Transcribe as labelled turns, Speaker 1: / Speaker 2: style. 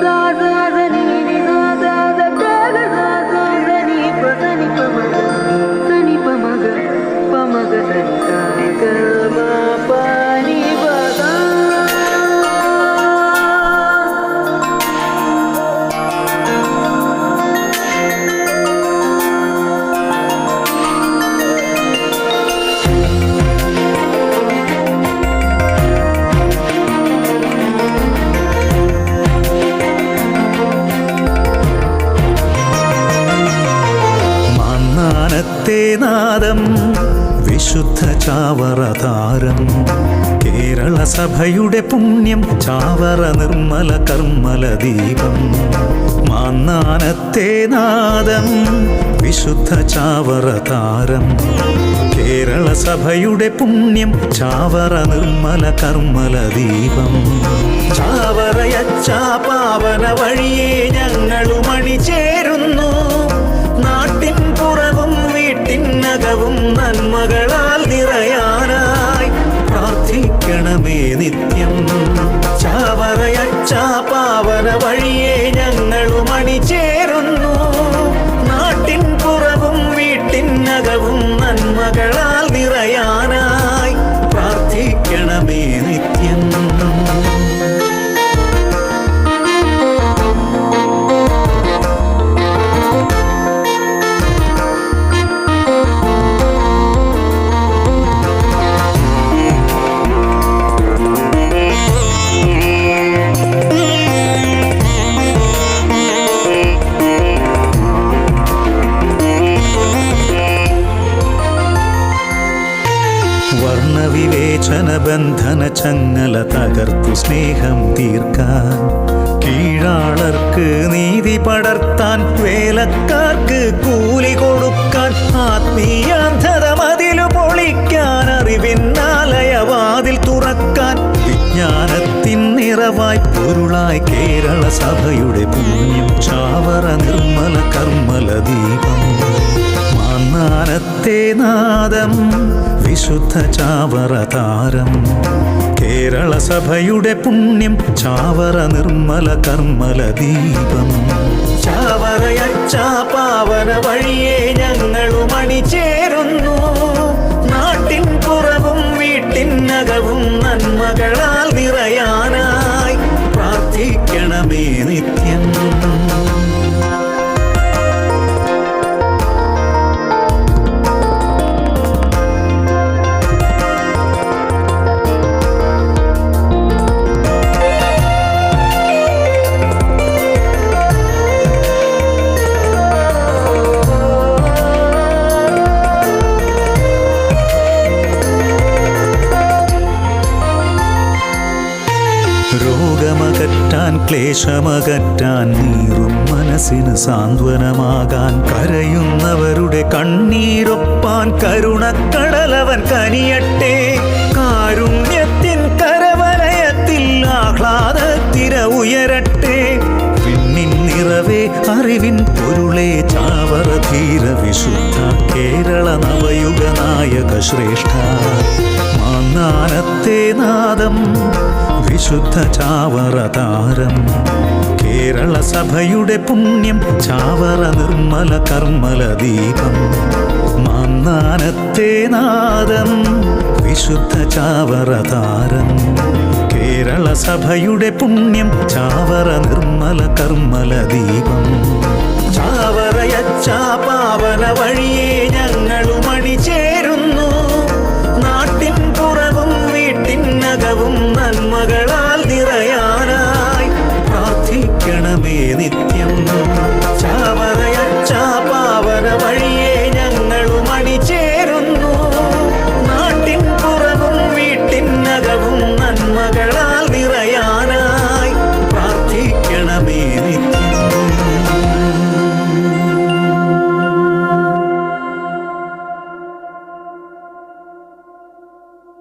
Speaker 1: flowers
Speaker 2: മാന്നാനത്തെ നാദം വിശുദ്ധ ചാവറതാരം കേരള സഭയുടെ പുണ്യം ചാവറ നിർമ്മല കർമ്മല ദീപം. മാന്നാനത്തെ നാദം വിശുദ്ധ ചാവറതാരം കേരള സഭയുടെ പുണ്യം ചാവറ നിർമ്മല കർമ്മല ദീപം. ചാവറയച്ചാ പാവന വഴിയെ ഞങ്ങളും വർണവിവേചന ബന്ധന ചങ്ങല തകർത്തു സ്നേഹം തീർക്കാൻ. കീഴാളർക്ക് നീതി പടർത്താൻ വേലക്കാർക്ക് കൂലി കൊടുക്കാൻ. ആത്മീയാന്ധത മതിലു പൊളിക്കാൻ അറിവിന്നാലയവാതിൽ തുറക്കാൻ. വിജ്ഞാനത്തിൻ നിറവായി പൊരുളായി കേരള സഭയുടെ പുണ്യം. ചാവറ നിർമ്മല കർമ്മല ദീപം. മാന്നാനത്തെ നാദം വിശുദ്ധ ചാവറ താരം. കേരള സഭയുടെ പുണ്യം ചാവറ നിർമ്മല കർമ്മല ദീപം. ചാവറയച്ചാ പാവന വഴിയെ ഞങ്ങളും അണിചേരുന്നു. നാട്ടിൻ പുറവും വീട്ടിനകവും നന്മകളാൽ രോഗമകറ്റാൻ ക്ലേശമകറ്റാൻ നീറും മനസ്സിന് സാന്ത്വനമാകാൻ കരയുന്നവരുടെ കണ്ണീരൊപ്പാൻ കരുണക്കടലവൻ കനിയട്ടെ. നിറവേ അറിവിൻ പൊരുളേ ചാവറ ധീര വിശുദ്ധ കേരള നവയുഗ നായക ശ്രേഷ്ഠ. മാന്നാനത്തെ നാദം വിശുദ്ധ ചാവറ താരം. കേരള സഭയുടെ പുണ്യം ചാവറ നിർമ്മല കർമ്മല ദീപം. മാന്നാനത്തെ നാദം വിശുദ്ധ ചാവറ താരം. കേരള സഭയുടെ പുണ്യം ചാവറ നിർമ്മല കർമ്മല ദീപം